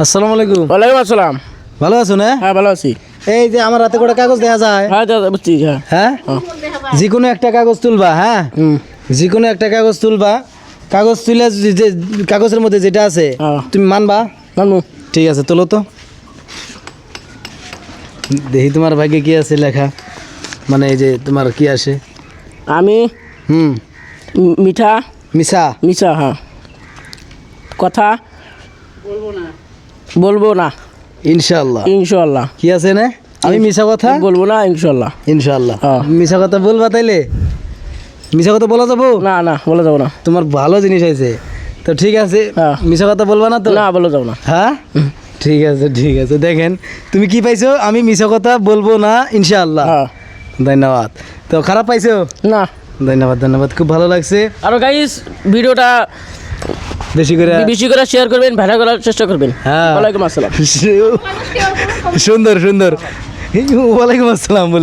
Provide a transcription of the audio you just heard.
আসসালামু আলাইকুম। ওয়ালাইকুম আসসালাম। ভালো আছো না? হ্যাঁ ভালো আছি। এই যে আমার হাতে করে কাগজ দেওয়া যায়। হ্যাঁ দাদা বুঝছি হ্যাঁ। হ্যাঁ? যে কোনো একটা কাগজ তুলবা হ্যাঁ? হুম। যে কোনো একটা কাগজ তুলবা। কাগজ তুলে যে- যে কাগজের মধ্যে যেটা আছে হ্যাঁ। তুমি মানবা? মানবো। ঠিক আছে তোলো তো। দেখি তোমার ভাগ্যে কি আছে লেখা। মানে এই যে তোমার কি আসে? আমি? হুম। মিঠা? মিশা মিশা হ্যাঁ। কথা? বলব না। ইনশাল্লাহ ইনশাল্লাহ কি আছে না? আমি মিশা কথা? বলব না ইনশাল্লাহ ইনশাল্লাহ হ্যাঁ। মিশা কথা বলবা তাইলে? মিশা কথা বলা যাব? না না বলে যাব না। তোমার ভালো জিনিস আছে তো ঠিক আছে হ্যাঁ। মিশা কথা বলবা না তো? না বলে যাব না। হ্যাঁ? ঠিক আছে ঠিক আছে। দেখেন তুমি কি পাইছো? আমি মিশা কথা বলব না ইনশাআল্লাহ। হ্যাঁ। ধন্যবাদ। তো খারাপ পাইছো? না। ধন্যবাদ ধন্যবাদ। খুব ভালো লাগছে। আর গাইস ভিডিওটা বেশি করে বেশি করে শেয়ার করবেন ভাড়া করার চেষ্টা করবেন। হ্যাঁ। ওয়ালাইকুম আসসালাম। সুন্দর সুন্দর। ওয়ালাইকুম আসসালাম বলে।